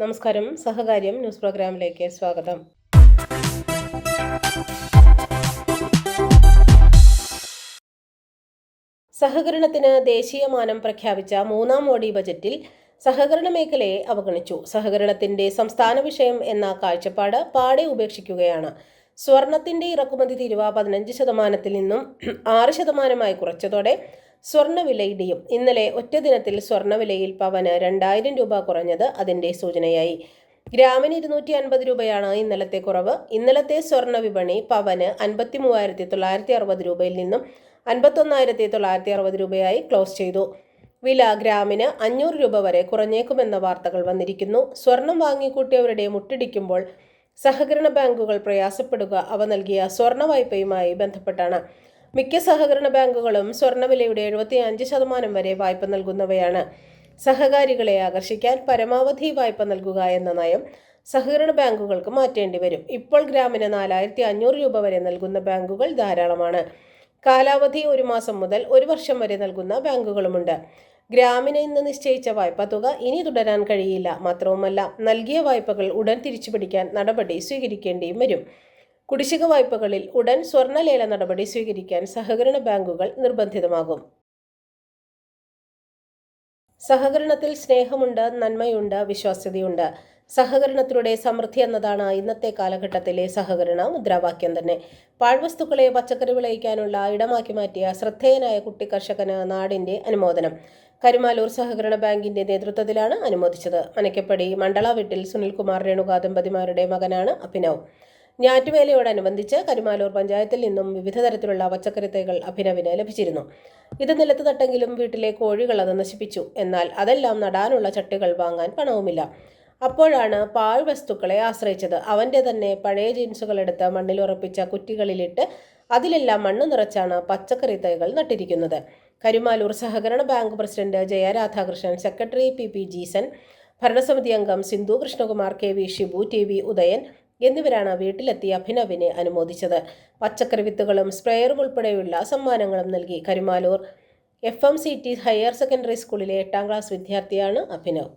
നമസ്കാരം. സഹകാര്യം ന്യൂസ് പ്രോഗ്രാമിലേക്ക് സ്വാഗതം. സഹകരണത്തിന് ദേശീയമാനം പ്രഖ്യാപിച്ച മൂന്നാം മോഡി ബജറ്റിൽ സഹകരണ മേഖലയെ അവഗണിച്ചു. സഹകരണത്തിന്റെ സംസ്ഥാന വിഷയം എന്ന കാഴ്ചപ്പാട് പാടെ ഉപേക്ഷിക്കുകയാണ്. സ്വർണത്തിന്റെ ഇറക്കുമതി തീരുവ പതിനഞ്ച് ശതമാനത്തിൽ നിന്നും ആറ് ശതമാനമായി കുറച്ചതോടെ സ്വർണവില ഇടിയും ഇന്നലെ ഒറ്റ ദിനത്തിൽ സ്വർണവിലയിൽ പവന് രണ്ടായിരം രൂപ കുറഞ്ഞത് അതിന്റെ സൂചനയായി. ഗ്രാമിന് ഇരുന്നൂറ്റി അൻപത് രൂപയാണ് ഇന്നലത്തെ കുറവ്. ഇന്നലത്തെ സ്വർണ വിപണി പവന് അൻപത്തി മൂവായിരത്തി തൊള്ളായിരത്തി അറുപത് രൂപയിൽ നിന്നും അൻപത്തൊന്നായിരത്തി തൊള്ളായിരത്തി അറുപത് രൂപയായി ക്ലോസ് ചെയ്തു. വില ഗ്രാമിന് അഞ്ഞൂറ് രൂപ വരെ കുറഞ്ഞേക്കുമെന്ന വാർത്തകൾ വന്നിരിക്കുന്നു. സ്വർണം വാങ്ങിക്കൂട്ടിയവരുടെ മുട്ടിടിക്കുമ്പോൾ സഹകരണ ബാങ്കുകൾ പ്രയാസപ്പെടുക അവ നൽകിയ സ്വർണ വായ്പയുമായി ബന്ധപ്പെട്ടാണ്. മിക്ക സഹകരണ ബാങ്കുകളും സ്വർണവിലയുടെ എഴുപത്തി അഞ്ച് ശതമാനം വരെ വായ്പ നൽകുന്നവയാണ്. സഹകാരികളെ ആകർഷിക്കാൻ പരമാവധി വായ്പ നൽകുക എന്ന നയം സഹകരണ ബാങ്കുകൾക്ക് മാറ്റേണ്ടി വരും. ഇപ്പോൾ ഗ്രാമിന് നാലായിരത്തി അഞ്ഞൂറ് രൂപ വരെ നൽകുന്ന ബാങ്കുകൾ ധാരാളമാണ്. കാലാവധി ഒരു മാസം മുതൽ ഒരു വർഷം വരെ നൽകുന്ന ബാങ്കുകളുമുണ്ട്. ഗ്രാമിന് ഇന്ന് നിശ്ചയിച്ച വായ്പ തുക ഇനി തുടരാൻ കഴിയില്ല. മാത്രവുമല്ല നൽകിയ വായ്പകൾ ഉടൻ തിരിച്ചുപിടിക്കാൻ നടപടി സ്വീകരിക്കേണ്ടിയും വരും. കുടിശ്ശിക വായ്പകളിൽ ഉടൻ സ്വർണലേല നടപടി സ്വീകരിക്കാൻ സഹകരണ ബാങ്കുകൾ നിർബന്ധിതമാകും. സഹകരണത്തിൽ സ്നേഹമുണ്ട് നന്മയുണ്ട് വിശ്വാസ്യതയുണ്ട്. സഹകരണത്തിലൂടെ സമൃദ്ധി എന്നതാണ് ഇന്നത്തെ കാലഘട്ടത്തിലെ സഹകരണ മുദ്രാവാക്യം തന്നെ. പാഴ്വസ്തുക്കളെ പച്ചക്കറി വിളയിക്കാനുള്ള ഇടമാക്കി മാറ്റിയ ശ്രദ്ധേയനായ കുട്ടി കർഷകന് നാടിന്റെ അനുമോദനം. കരുമാലൂർ സഹകരണ ബാങ്കിന്റെ നേതൃത്വത്തിലാണ് അനുമോദിച്ചത്. മനക്കപ്പടി മണ്ഡല വീട്ടിൽ സുനിൽകുമാർ രേണുക ദമ്പതിമാരുടെ മകനാണ് അഭിനവ്. ഞാറ്റുവേലയോടനുബന്ധിച്ച് കരുമാലൂർ പഞ്ചായത്തിൽ നിന്നും വിവിധ തരത്തിലുള്ള പച്ചക്കറി തൈകൾ അഭിനവിന് ലഭിച്ചിരുന്നു. ഇത് നിലത്ത് തട്ടെങ്കിലും വീട്ടിലെ കോഴികൾ അത് നശിപ്പിച്ചു. എന്നാൽ അതെല്ലാം നടാനുള്ള ചട്ടികൾ വാങ്ങാൻ പണവുമില്ല. അപ്പോഴാണ് പാഴ് വസ്തുക്കളെ ആശ്രയിച്ചത്. അവന്റെ തന്നെ പഴയ ജീൻസുകൾ എടുത്ത് മണ്ണിൽ ഉറപ്പിച്ച കുറ്റികളിലിട്ട് അതിലെല്ലാം മണ്ണ് നിറച്ചാണ് പച്ചക്കറി തൈകൾ നട്ടിരിക്കുന്നത്. കരുമാലൂർ സഹകരണ bank president Jayaradhakrishnan secretary P P Jeesan ഭരണസമിതി അംഗം Sindhu Krishnakumar K V Shibu T V Udayan എന്നിവരാണ് വീട്ടിലെത്തി അഭിനവിനെ അനുമോദിച്ചത്. പച്ചക്കറി വിത്തുകളും സ്പ്രേയറും ഉൾപ്പെടെയുള്ള സമ്മാനങ്ങളും നൽകി Karimalloor F M C T higher secondary സ്കൂളിലെ എട്ടാം ക്ലാസ് വിദ്യാർത്ഥിയാണ് അഭിനവ്.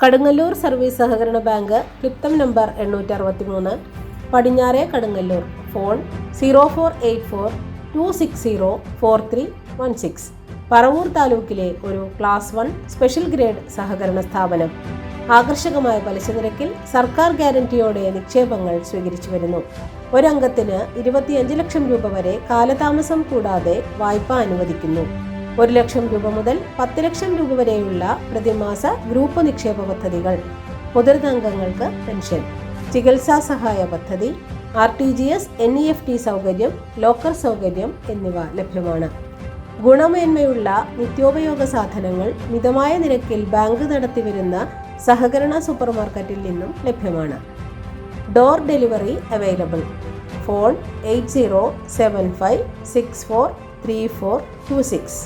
കടുങ്ങല്ലൂർ സർവീസ് സഹകരണ ബാങ്ക് ക്ലിപ്തം നമ്പർ എണ്ണൂറ്റി അറുപത്തി മൂന്ന് പടിഞ്ഞാറെ Kadungalloor phone zero four eight four two six zero four three one six Paravur താലൂക്കിലെ ഒരു ക്ലാസ് വൺ സ്പെഷ്യൽ ഗ്രേഡ് സഹകരണ സ്ഥാപനം. ആകർഷകമായ പലിശ നിരക്കിൽ സർക്കാർ ഗ്യാരണ്ടിയോടെ നിക്ഷേപങ്ങൾ സ്വീകരിച്ചു വരുന്നു. ഒരംഗത്തിന് ഇരുപത്തിയഞ്ച് ലക്ഷം രൂപ വരെ കാലതാമസം കൂടാതെ വായ്പ അനുവദിക്കുന്നു. ഒരു ലക്ഷം രൂപ മുതൽ പത്ത് ലക്ഷം രൂപ വരെയുള്ള പ്രതിമാസ ഗ്രൂപ്പ് നിക്ഷേപ പദ്ധതികൾ. മുതിർന്ന അംഗങ്ങൾക്ക് പെൻഷൻ. ചികിത്സാ സഹായ പദ്ധതി. R T G S N E F T സൗകര്യം ലോക്കർ സൗകര്യം എന്നിവ ലഭ്യമാണ്. ഗുണമേന്മയുള്ള നിത്യോപയോഗ സാധനങ്ങൾ മിതമായ നിരക്കിൽ ബാങ്ക് നടത്തിവരുന്ന സഹകരണ സൂപ്പർമാർക്കറ്റിൽ നിന്നും ലഭ്യമാണ്. Door delivery available. Phone eight zero seven five six four three four two six.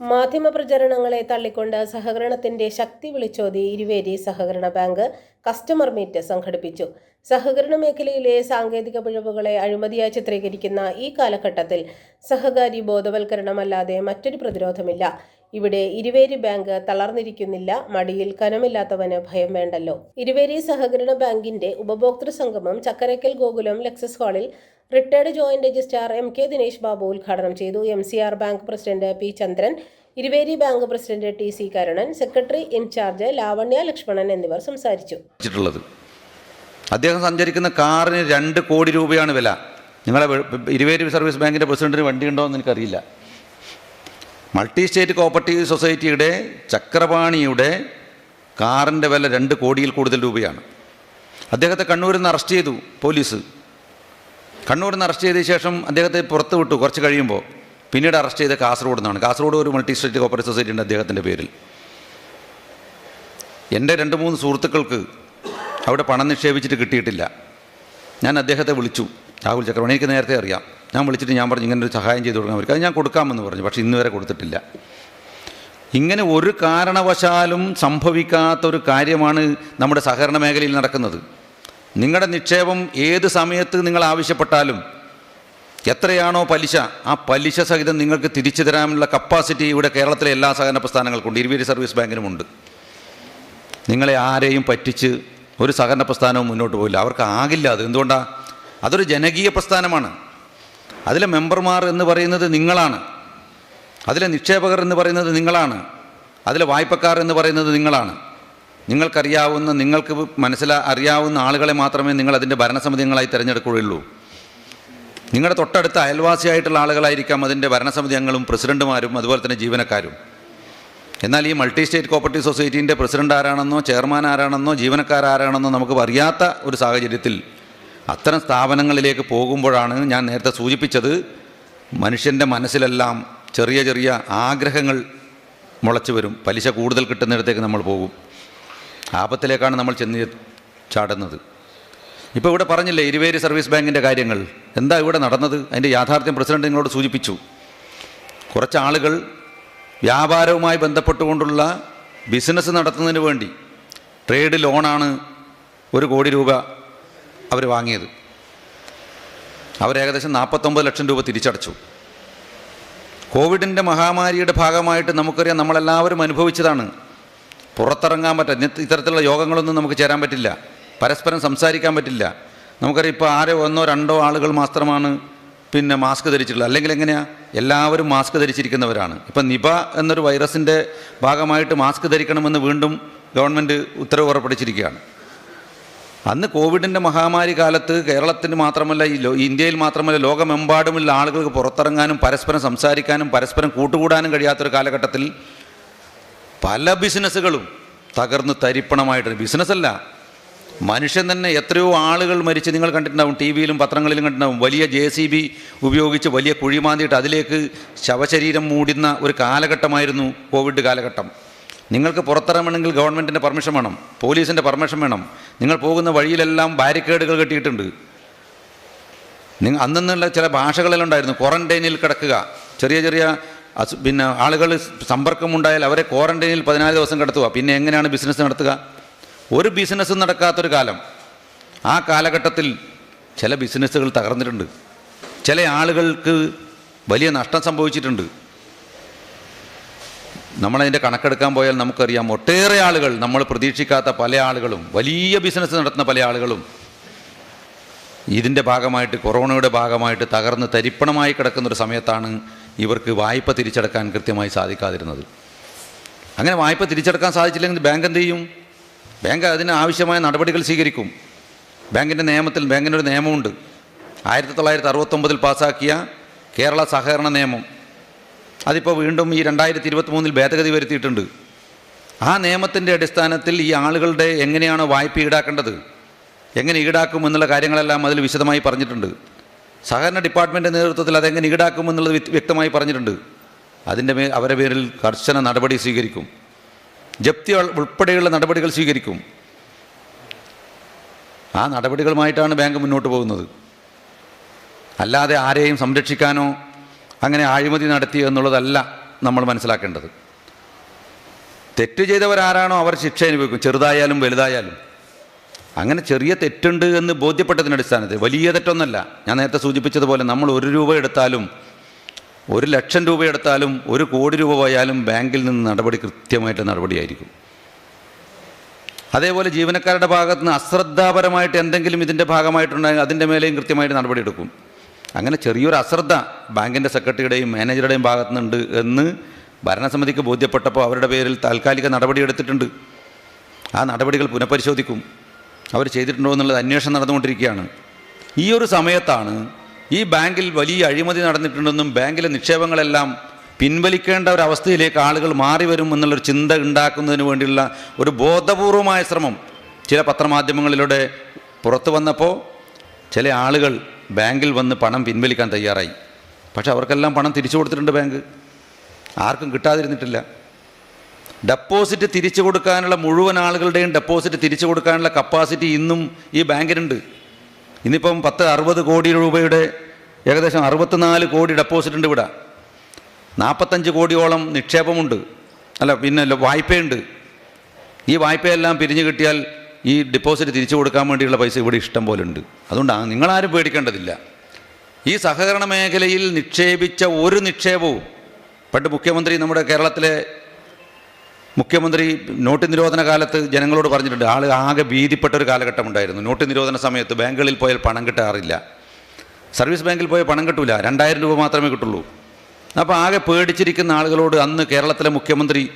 മാധ്യമപ്രചരണങ്ങളെ തള്ളിക്കൊണ്ട് സഹകരണത്തിന്റെ ശക്തി വിളിച്ചോതി ഇരുവേരി സഹകരണ ബാങ്ക് കസ്റ്റമർ മീറ്റ് സംഘടിപ്പിച്ചു. സഹകരണ മേഖലയിലെ സാങ്കേതിക പിഴവുകളെ അഴിമതിയായി ചിത്രീകരിക്കുന്ന ഈ കാലഘട്ടത്തിൽ സഹകാരി ബോധവൽക്കരണമല്ലാതെ മറ്റൊരു പ്രതിരോധമില്ല. ഇവിടെ ഇരുവേരി ബാങ്ക് തളർന്നിരിക്കുന്നില്ല മടിയിൽ കനമില്ലാത്തവന് ഭയം വേണ്ടല്ലോ. ഇരുവേരി സഹകരണ ബാങ്കിന്റെ ഉപഭോക്തൃ സംഗമം ചക്കരക്കൽ ഗോകുലം ലക്സസ് ഹാളിൽ retired joint registrar M K Dinesh Babu ഉദ്ഘാടനം ചെയ്തു. M C R bank president P Chandran Iruveri bank president T C Karunan secretary in charge Lavanya Lakshmanan എന്നിവർ സംസാരിച്ചു. അദ്ദേഹം സഞ്ചരിക്കുന്ന കാറിന് രണ്ട് കോടി രൂപയാണ് വില. നിങ്ങളെ ഇരുവേരി സർവീസ് ബാങ്കിന്റെ പ്രസിഡന്റിന് വണ്ടി ഉണ്ടോ എന്ന് എനിക്കറിയില്ല. മൾട്ടി സ്റ്റേറ്റ് കോപ്പറേറ്റീവ് സൊസൈറ്റിയുടെ ചക്രപാണിയുടെ കാറിന്റെ വില രണ്ട് കോടിയിൽ കൂടുതൽ രൂപയാണ്. അദ്ദേഹത്തെ കണ്ണൂരിൽ നിന്ന് അറസ്റ്റ് ചെയ്തു പോലീസ്. കണ്ണൂരിൽ നിന്ന് അറസ്റ്റ് ചെയ്ത ശേഷം അദ്ദേഹത്തെ പുറത്ത് വിട്ടു കുറച്ച് കഴിയുമ്പോൾ. പിന്നീട് അറസ്റ്റ് ചെയ്ത കാസർഗോഡ് നിന്നാണ്. കാസർഗോഡ് ഒരു മൾട്ടി സ്റ്റേറ്റ് കോപ്പറേറ്റീവ് സൊസൈറ്റി അദ്ദേഹത്തിന്റെ പേരിൽ. എന്റെ രണ്ട് മൂന്ന് സുഹൃത്തുക്കൾക്ക് അവിടെ പണം നിക്ഷേപിച്ചിട്ട് കിട്ടിയിട്ടില്ല. ഞാൻ അദ്ദേഹത്തെ വിളിച്ചു. രാഹുൽ ചക്രവർത്തി എനിക്ക് നേരത്തെ അറിയാം. ഞാൻ വിളിച്ചിട്ട് ഞാൻ പറഞ്ഞു ഇങ്ങനെ ഒരു സഹായം ചെയ്തു കൊടുക്കാൻ അവർക്ക്. അത് ഞാൻ കൊടുക്കാമെന്ന് പറഞ്ഞു പക്ഷേ ഇന്ന് വരെ കൊടുത്തിട്ടില്ല. ഇങ്ങനെ ഒരു കാരണവശാലും സംഭവിക്കാത്തൊരു കാര്യമാണ് നമ്മുടെ സഹകരണ മേഖലയിൽ നടക്കുന്നത്. നിങ്ങളുടെ നിക്ഷേപം ഏത് സമയത്ത് നിങ്ങൾ ആവശ്യപ്പെട്ടാലും എത്രയാണോ പലിശ ആ പലിശ സഹിതം നിങ്ങൾക്ക് തിരിച്ചു തരാനുള്ള കപ്പാസിറ്റി ഇവിടെ കേരളത്തിലെ എല്ലാ സഹകരണ പ്രസ്ഥാനങ്ങൾക്കുണ്ട്. ഇരുവേരി സർവീസ് ബാങ്കിനുമുണ്ട് നിങ്ങളെ ആരെയും പറ്റിച്ച് ഒരു സഹകരണ പ്രസ്ഥാനവും മുന്നോട്ട് പോയില്ല. അവർക്ക് ആകില്ല അത്. എന്തുകൊണ്ടാണ് അതൊരു ജനകീയ പ്രസ്ഥാനമാണ്. അതിലെ മെമ്പർമാർ എന്ന് പറയുന്നത് നിങ്ങളാണ്. അതിലെ നിക്ഷേപകർ എന്ന് പറയുന്നത് നിങ്ങളാണ്. അതിലെ വായ്പക്കാർ എന്ന് പറയുന്നത് നിങ്ങളാണ്. നിങ്ങൾക്കറിയാവുന്ന നിങ്ങൾക്ക് മനസ്സിലാ അറിയാവുന്ന ആളുകളെ മാത്രമേ നിങ്ങൾ അതിന്റെ ഭരണസമിതി നിങ്ങളായി തിരഞ്ഞെടുക്കുകയുള്ളൂ. നിങ്ങളുടെ തൊട്ടടുത്ത അയൽവാസിയായിട്ടുള്ള ആളുകളായിരിക്കാം അതിന്റെ ഭരണസമിതി അംഗങ്ങളും പ്രസിഡന്റുമാരും അതുപോലെ തന്നെ ജീവനക്കാരും. എന്നാൽ ഈ മൾട്ടി സ്റ്റേറ്റ് കോപ്പറേറ്റീവ് സൊസൈറ്റീന്റെ പ്രസിഡന്റ് ആരാണെന്നോ ചെയർമാൻ ആരാണെന്നോ ജീവനക്കാരാരാണെന്നോ നമുക്ക് അറിയാത്ത ഒരു സാഹചര്യത്തിൽ അത്തരം സ്ഥാപനങ്ങളിലേക്ക് പോകുമ്പോഴാണ് ഞാൻ നേരത്തെ സൂചിപ്പിച്ചത് മനുഷ്യന്റെ മനസ്സിലെല്ലാം ചെറിയ ചെറിയ ആഗ്രഹങ്ങൾ മുളച്ചു വരും. പലിശ കൂടുതൽ കിട്ടുന്നിടത്തേക്ക് നമ്മൾ പോകും. ആപത്തിലേക്കാണ് നമ്മൾ ചെന്ന് ചാടുന്നത്. ഇപ്പോൾ ഇവിടെ പറഞ്ഞില്ലേ ഇരുവേരി സർവീസ് ബാങ്കിന്റെ കാര്യങ്ങൾ. എന്താ ഇവിടെ നടന്നത്? അതിന്റെ യാഥാർത്ഥ്യം പ്രസിഡന്റ് നിങ്ങളോട് സൂചിപ്പിച്ചു. കുറച്ച് ആളുകൾ വ്യാപാരവുമായി ബന്ധപ്പെട്ടുകൊണ്ടുള്ള ബിസിനസ് നടത്തുന്നതിന് വേണ്ടി ട്രേഡ് ലോണാണ് ഒരു കോടി രൂപ അവർ വാങ്ങിയത്. അവർ ഏകദേശം നാൽപ്പത്തൊമ്പത് ലക്ഷം രൂപ തിരിച്ചടച്ചു. കോവിഡിന്റെ മഹാമാരിയുടെ ഭാഗമായിട്ട് നമുക്കറിയാം നമ്മളെല്ലാവരും അനുഭവിച്ചതാണ്. പുറത്തിറങ്ങാൻ പറ്റില്ല ഇത്തരത്തിലുള്ള യോഗങ്ങളൊന്നും നമുക്ക് ചേരാൻ പറ്റില്ല. പരസ്പരം സംസാരിക്കാൻ പറ്റില്ല. നമുക്കറിയാം ഇപ്പോൾ ആരോ ഒന്നോ രണ്ടോ ആളുകൾ മാത്രമാണ് പിന്നെ മാസ്ക് ധരിച്ചിട്ടുള്ളത്. അല്ലെങ്കിൽ എങ്ങനെയാണ് എല്ലാവരും മാസ്ക് ധരിച്ചിരിക്കുന്നവരാണ്. ഇപ്പം നിപ എന്നൊരു വൈറസിന്റെ ഭാഗമായിട്ട് മാസ്ക് ധരിക്കണമെന്ന് വീണ്ടും ഗവൺമെന്റ് ഉത്തരവ് പുറപ്പെടുവിച്ചിരിക്കുകയാണ്. അന്ന് കോവിഡിന്റെ മഹാമാരി കാലത്ത് കേരളത്തിന് മാത്രമല്ല ഈ ഇന്ത്യയിൽ മാത്രമല്ല ലോകമെമ്പാടുമുള്ള ആളുകൾക്ക് പുറത്തിറങ്ങാനും പരസ്പരം സംസാരിക്കാനും പരസ്പരം കൂട്ടുകൂടാനും കഴിയാത്തൊരു കാലഘട്ടത്തിൽ പല ബിസിനസ്സുകളും തകർന്ന് തരിപ്പണമായിട്ട് ബിസിനസ്സല്ല. മനുഷ്യൻ തന്നെ എത്രയോ ആളുകൾ മരിച്ച് നിങ്ങൾ കണ്ടിട്ടുണ്ടാവും ടി വിയിലും പത്രങ്ങളിലും കണ്ടിട്ടുണ്ടാവും. വലിയ ജെ സി ബി ഉപയോഗിച്ച് വലിയ കുഴിമാന്തിയിട്ട് അതിലേക്ക് ശവശരീരം മൂടുന്ന ഒരു കാലഘട്ടമായിരുന്നു കോവിഡ് കാലഘട്ടം. നിങ്ങൾക്ക് പുറത്തിറങ്ങണമെങ്കിൽ ഗവൺമെന്റിന്റെ പെർമിഷൻ വേണം പോലീസിന്റെ പെർമിഷൻ വേണം. നിങ്ങൾ പോകുന്ന വഴിയിലെല്ലാം ബാരിക്കേഡുകൾ കെട്ടിയിട്ടുണ്ട്. നിങ്ങൾ അന്നുള്ള ചില ഭാഷകളെല്ലാം ഉണ്ടായിരുന്നു. ക്വാറന്റൈനിൽ കിടക്കുക. ചെറിയ ചെറിയ പിന്നെ ആളുകൾ സമ്പർക്കമുണ്ടായാൽ അവരെ ക്വാറന്റൈനിൽ പതിനാല് ദിവസം കിടത്തുക. പിന്നെ എങ്ങനെയാണ് ബിസിനസ് നടത്തുക? ഒരു ബിസിനസ്സും നടക്കാത്തൊരു കാലം. ആ കാലഘട്ടത്തിൽ ചില ബിസിനസ്സുകൾ തകർന്നിട്ടുണ്ട്. ചില ആളുകൾക്ക് വലിയ നഷ്ടം സംഭവിച്ചിട്ടുണ്ട്. നമ്മളതിന്റെ കണക്കെടുക്കാൻ പോയാൽ നമുക്കറിയാം ഒട്ടേറെ ആളുകൾ നമ്മൾ പ്രതീക്ഷിക്കാത്ത പല ആളുകളും വലിയ ബിസിനസ് നടത്തുന്ന പല ആളുകളും ഇതിന്റെ ഭാഗമായിട്ട് കൊറോണയുടെ ഭാഗമായിട്ട് തകർന്ന് തരിപ്പണമായി കിടക്കുന്ന ഒരു സമയത്താണ് ഇവർക്ക് വായ്പ തിരിച്ചടക്കാൻ കൃത്യമായി സാധിക്കാതിരുന്നത്. അങ്ങനെ വായ്പ തിരിച്ചടക്കാൻ സാധിച്ചില്ലെങ്കിൽ ബാങ്ക് എന്ത് ചെയ്യും? ബാങ്ക് അതിന് ആവശ്യമായ നടപടികൾ സ്വീകരിക്കും. ബാങ്കിന്റെ നിയമത്തിൽ ബാങ്കിന്റെ ഒരു നിയമമുണ്ട്. ആയിരത്തി തൊള്ളായിരത്തി അറുപത്തൊമ്പതിൽ പാസ്സാക്കിയ കേരള സഹകരണ നിയമം. അതിപ്പോൾ വീണ്ടും ഈ രണ്ടായിരത്തി ഇരുപത്തി മൂന്നിൽ ഭേദഗതി വരുത്തിയിട്ടുണ്ട്. ആ നിയമത്തിന്റെ അടിസ്ഥാനത്തിൽ ഈ ആളുകളുടെ എങ്ങനെയാണ് വായ്പ ഈടാക്കേണ്ടത്? എങ്ങനെ ഈടാക്കും എന്നുള്ള കാര്യങ്ങളെല്ലാം അതിൽ വിശദമായി പറഞ്ഞിട്ടുണ്ട്. സഹകരണ ഡിപ്പാർട്ട്മെന്റ് നേതൃത്വത്തിൽ അതെങ്ങനെ ഈടാക്കും എന്നുള്ളത് വ്യക്തമായി പറഞ്ഞിട്ടുണ്ട്. അതിന്റെ മേൽ അവരുടെ പേരിൽ കർശന നടപടി സ്വീകരിക്കും. ജപ്തി ഉൾപ്പെടെയുള്ള നടപടികൾ സ്വീകരിക്കും. ആ നടപടികളുമായിട്ടാണ് ബാങ്ക് മുന്നോട്ട് പോകുന്നത്. അല്ലാതെ ആരെയും സംരക്ഷിക്കാനോ അങ്ങനെ അഴിമതി നടത്തി എന്നുള്ളതല്ല നമ്മൾ മനസ്സിലാക്കേണ്ടത്. തെറ്റ് ചെയ്തവരാരാണോ അവർ ശിക്ഷ അനുഭവിക്കും ചെറുതായാലും വലുതായാലും. അങ്ങനെ ചെറിയ തെറ്റുണ്ട് എന്ന് ബോധ്യപ്പെട്ടതിന്റെ അടിസ്ഥാനത്തിൽ വലിയ തെറ്റൊന്നല്ല. ഞാൻ നേരത്തെ സൂചിപ്പിച്ചതുപോലെ നമ്മൾ ഒരു രൂപ എടുത്താലും ഒരു ലക്ഷം രൂപ എടുത്താലും ഒരു കോടി രൂപ പോയാലും ബാങ്കിൽ നിന്ന് നടപടി കൃത്യമായിട്ട് നടപടിയായിരിക്കും. അതേപോലെ ജീവനക്കാരുടെ ഭാഗത്ത് നിന്ന് അശ്രദ്ധാപരമായിട്ട് എന്തെങ്കിലും ഇതിന്റെ ഭാഗമായിട്ടുണ്ടെങ്കിൽ അതിന്റെ മേലെയും കൃത്യമായിട്ട് നടപടിയെടുക്കും. അങ്ങനെ ചെറിയൊരു അശ്രദ്ധ ബാങ്കിന്റെ സെക്രട്ടറിയുടെയും മാനേജറുടെയും ഭാഗത്തു നിന്നുണ്ട് എന്ന് ഭരണസമിതിക്ക് ബോധ്യപ്പെട്ടപ്പോൾ അവരുടെ പേരിൽ താൽക്കാലിക നടപടി എടുത്തിട്ടുണ്ട് ആ നടപടികൾ പുനഃപരിശോധിക്കും. അവർ ചെയ്തിട്ടുണ്ടോ എന്നുള്ളത് അന്വേഷണം നടന്നുകൊണ്ടിരിക്കുകയാണ്. ഈ ഒരു സമയത്താണ് ഈ ബാങ്കിൽ വലിയ അഴിമതി നടന്നിട്ടുണ്ടെന്നും ബാങ്കിലെ നിക്ഷേപങ്ങളെല്ലാം പിൻവലിക്കേണ്ട ഒരു അവസ്ഥയിലേക്ക് ആളുകൾ മാറി വരും എന്നുള്ളൊരു ചിന്ത ഉണ്ടാക്കുന്നതിന് വേണ്ടിയുള്ള ഒരു ബോധപൂർവമായ ശ്രമം ചില പത്രമാധ്യമങ്ങളിലൂടെ പുറത്തു വന്നപ്പോൾ ചില ആളുകൾ ബാങ്കിൽ വന്ന് പണം പിൻവലിക്കാൻ തയ്യാറായി. പക്ഷെ അവർക്കെല്ലാം പണം തിരിച്ചു കൊടുത്തിട്ടുണ്ട് ബാങ്ക്. ആർക്കും കിട്ടാതിരുന്നിട്ടില്ല. ഡെപ്പോസിറ്റ് തിരിച്ചു കൊടുക്കാനുള്ള മുഴുവൻ ആളുകളുടെയും ഡെപ്പോസിറ്റ് തിരിച്ചു കൊടുക്കാനുള്ള കപ്പാസിറ്റി ഇന്നും ഈ ബാങ്കിനുണ്ട്. ഇന്നിപ്പം പത്ത് അറുപത് കോടി രൂപയുടെ ഏകദേശം അറുപത്തിനാല് കോടി ഡെപ്പോസിറ്റ് ഉണ്ട് ഇവിടെ. നാൽപ്പത്തഞ്ച് കോടിയോളം നിക്ഷേപമുണ്ട്. അല്ല പിന്നെ വായ്പയുണ്ട്. ഈ വായ്പയെല്ലാം പിരിഞ്ഞു കിട്ടിയാൽ ഈ ഡിപ്പോസിറ്റ് തിരിച്ചു കൊടുക്കാൻ വേണ്ടിയുള്ള പൈസ ഇവിടെ ഇഷ്ടം പോലെ ഉണ്ട്. അതുകൊണ്ടാണ് നിങ്ങളാരും പേടിക്കേണ്ടതില്ല. ഈ സഹകരണ മേഖലയിൽ നിക്ഷേപിച്ച ഒരു നിക്ഷേപവും പണ്ട് മുഖ്യമന്ത്രി നമ്മുടെ കേരളത്തിലെ മുഖ്യമന്ത്രി നോട്ട് നിരോധന കാലത്ത് ജനങ്ങളോട് പറഞ്ഞിട്ടുണ്ട് ആൾ ആകെ ഭീതിപ്പെട്ട ഒരു കാലഘട്ടം ഉണ്ടായിരുന്നു. നോട്ട് നിരോധന സമയത്ത് ബാങ്കുകളിൽ പോയാൽ പണം കിട്ടാറില്ല. സർവീസ് ബാങ്കിൽ പോയാൽ പണം കിട്ടില്ല രണ്ടായിരം രൂപ മാത്രമേ കിട്ടുള്ളൂ. അപ്പോൾ ആകെ പേടിച്ചിരിക്കുന്ന ആളുകളോട് അന്ന് കേരളത്തിലെ മുഖ്യമന്ത്രി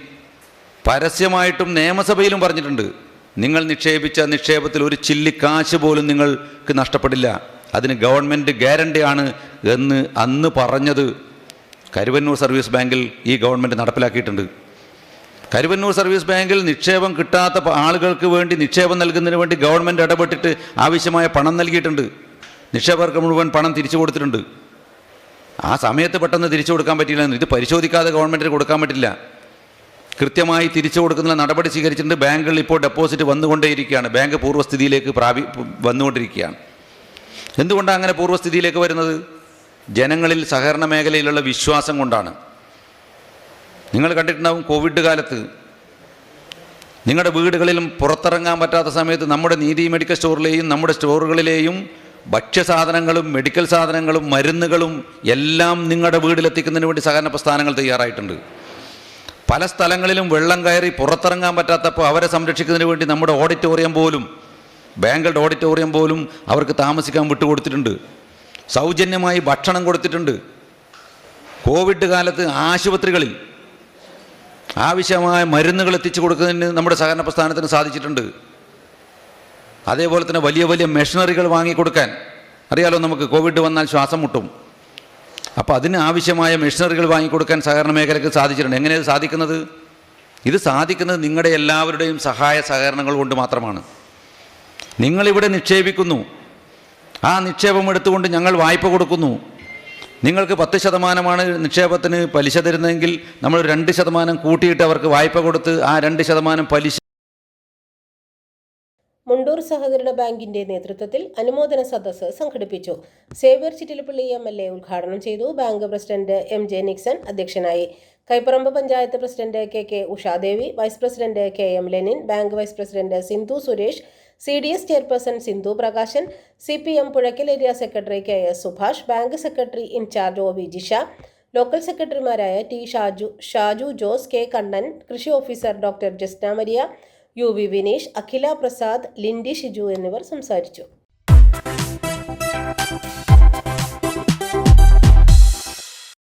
പരസ്യമായിട്ടും നിയമസഭയിലും പറഞ്ഞിട്ടുണ്ട് നിങ്ങൾ നിക്ഷേപിച്ച നിക്ഷേപത്തിൽ ഒരു ചില്ലി കാശ് പോലും നിങ്ങൾക്ക് നഷ്ടപ്പെടില്ല. അതിന് ഗവൺമെന്റ് ഗ്യാരണ്ടിയാണ് എന്ന് അന്ന് പറഞ്ഞത് കരുവന്നൂർ സർവീസ് ബാങ്കിൽ ഈ ഗവൺമെന്റ് നടപ്പിലാക്കിയിട്ടുണ്ട്. കരുവന്നൂർ സർവീസ് ബാങ്കിൽ നിക്ഷേപം കിട്ടാത്ത ആളുകൾക്ക് വേണ്ടി നിക്ഷേപം നൽകുന്നതിന് വേണ്ടി ഗവൺമെന്റ് ഇടപെട്ടിട്ട് ആവശ്യമായ പണം നൽകിയിട്ടുണ്ട്. നിക്ഷേപകർക്ക് മുഴുവൻ പണം തിരിച്ചു കൊടുത്തിട്ടുണ്ട്. ആ സമയത്ത് പെട്ടെന്ന് തിരിച്ചു കൊടുക്കാൻ പറ്റില്ല ഇത് പരിശോധിക്കാതെ ഗവൺമെന്റിന് കൊടുക്കാൻ പറ്റില്ല. കൃത്യമായി തിരിച്ചു കൊടുക്കുന്ന നടപടി സ്വീകരിച്ചിട്ടുണ്ട്. ബാങ്കുകളിൽ ഇപ്പോൾ ഡെപ്പോസിറ്റ് വന്നുകൊണ്ടേയിരിക്കുകയാണ്. ബാങ്ക് പൂർവസ്ഥിതിയിലേക്ക് പ്രാപി വന്നുകൊണ്ടിരിക്കുകയാണ്. എന്തുകൊണ്ടാണ് അങ്ങനെ പൂർവസ്ഥിതിയിലേക്ക് വരുന്നത്? ജനങ്ങളിൽ സഹകരണ മേഖലയിലുള്ള വിശ്വാസം കൊണ്ടാണ്. നിങ്ങൾ കണ്ടിട്ടുണ്ടാവും കോവിഡ് കാലത്ത് നിങ്ങളുടെ വീടുകളിലും പുറത്തിറങ്ങാൻ പറ്റാത്ത സമയത്ത് നമ്മുടെ നീതി മെഡിക്കൽ സ്റ്റോറിലെയും നമ്മുടെ സ്റ്റോറുകളിലെയും ഭക്ഷ്യസാധനങ്ങളും മെഡിക്കൽ സാധനങ്ങളും മരുന്നുകളും എല്ലാം നിങ്ങളുടെ വീട്ടിലെത്തിക്കുന്നതിന് വേണ്ടി സഹകരണ പ്രസ്ഥാനങ്ങൾ തയ്യാറായിട്ടുണ്ട്. പല സ്ഥലങ്ങളിലും വെള്ളം കയറി പുറത്തിറങ്ങാൻ പറ്റാത്തപ്പോൾ അവരെ സംരക്ഷിക്കുന്നതിന് വേണ്ടി നമ്മുടെ ഓഡിറ്റോറിയം പോലും ബാങ്കുകളുടെ ഓഡിറ്റോറിയം പോലും അവർക്ക് താമസിക്കാൻ വിട്ടുകൊടുത്തിട്ടുണ്ട്. സൗജന്യമായി ഭക്ഷണം കൊടുത്തിട്ടുണ്ട്. കോവിഡ് കാലത്ത് ആശുപത്രികളിൽ ആവശ്യമായ മരുന്നുകൾ എത്തിച്ചു കൊടുക്കുന്നതിന് നമ്മുടെ സഹകരണ പ്രസ്ഥാനത്തിന് സാധിച്ചിട്ടുണ്ട്. അതേപോലെ തന്നെ വലിയ വലിയ മെഷീനറികൾ വാങ്ങിക്കൊടുക്കാൻ. അറിയാലോ നമുക്ക് കോവിഡ് വന്നാൽ ശ്വാസം മുട്ടും. അപ്പോൾ അതിന് ആവശ്യമായ മെഷീനറികൾ വാങ്ങിക്കൊടുക്കാൻ സഹകരണ മേഖലയ്ക്ക് സാധിച്ചിട്ടുണ്ട്. എങ്ങനെയത് സാധിക്കുന്നത്? ഇത് സാധിക്കുന്നത് നിങ്ങളുടെ എല്ലാവരുടെയും സഹായ സഹകരണങ്ങൾ കൊണ്ട് മാത്രമാണ്. നിങ്ങളിവിടെ നിക്ഷേപിക്കുന്നു. ആ നിക്ഷേപം എടുത്തുകൊണ്ട് ഞങ്ങൾ വായ്പ കൊടുക്കുന്നു. നിങ്ങൾക്ക് പത്ത് ശതമാനമാണ് നിക്ഷേപത്തിന് പലിശ തരുന്നതെങ്കിൽ നമ്മൾ രണ്ട് ശതമാനം കൂട്ടിയിട്ട് അവർക്ക് വായ്പ കൊടുത്ത് ആ രണ്ട് ശതമാനം പലിശ മുണ്ടൂർ സഹകരണ ബാങ്കിന്റെ നേതൃത്വത്തിൽ അനുമോദന സദസ്സ് സംഘടിപ്പിച്ചു. Xavier Chittilappilly M L A ഉദ്ഘാടനം ചെയ്തു bank president M J Nixon അധ്യക്ഷനായി. Kaiparamba panchayat president K K Ushadevi vice president K M Lenin bank vice president Sindhu Suresh C D S chairperson Sindhu Prakashan C P M Puzhakkal area secretary K S Subhash bank secretary in charge O V Jisha local സെക്രട്ടറിമാരായ T Shaju Shaju Jose K Kannan കൃഷി officer doctor Jasna Maria U V Vineesh Akhila Prasad Lindy Shiju എന്നിവർ സംസാരിച്ചു.